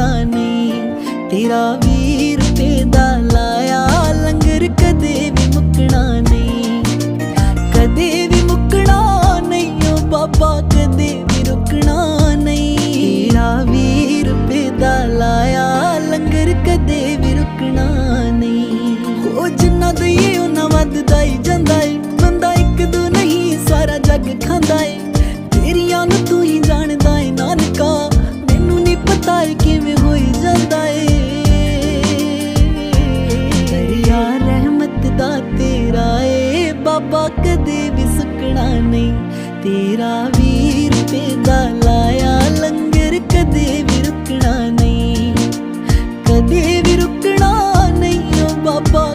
நானே तेरा वीर ते दाल ਬਾਬਾ ਕਦੇ ਵੀ ਸੁੱਕਣਾ ਨਹੀਂ। ਤੇਰਾ ਵੀਰ ਤੇ ਦਾ ਲਾਇਆ, ਲੰਗਰ ਕਦੇ ਵੀ ਰੁਕਣਾ ਨਹੀਂ। ਕਦੇ ਵੀ ਰੁਕਣਾ ਨਹੀਂ ਓ ਬਾਬਾ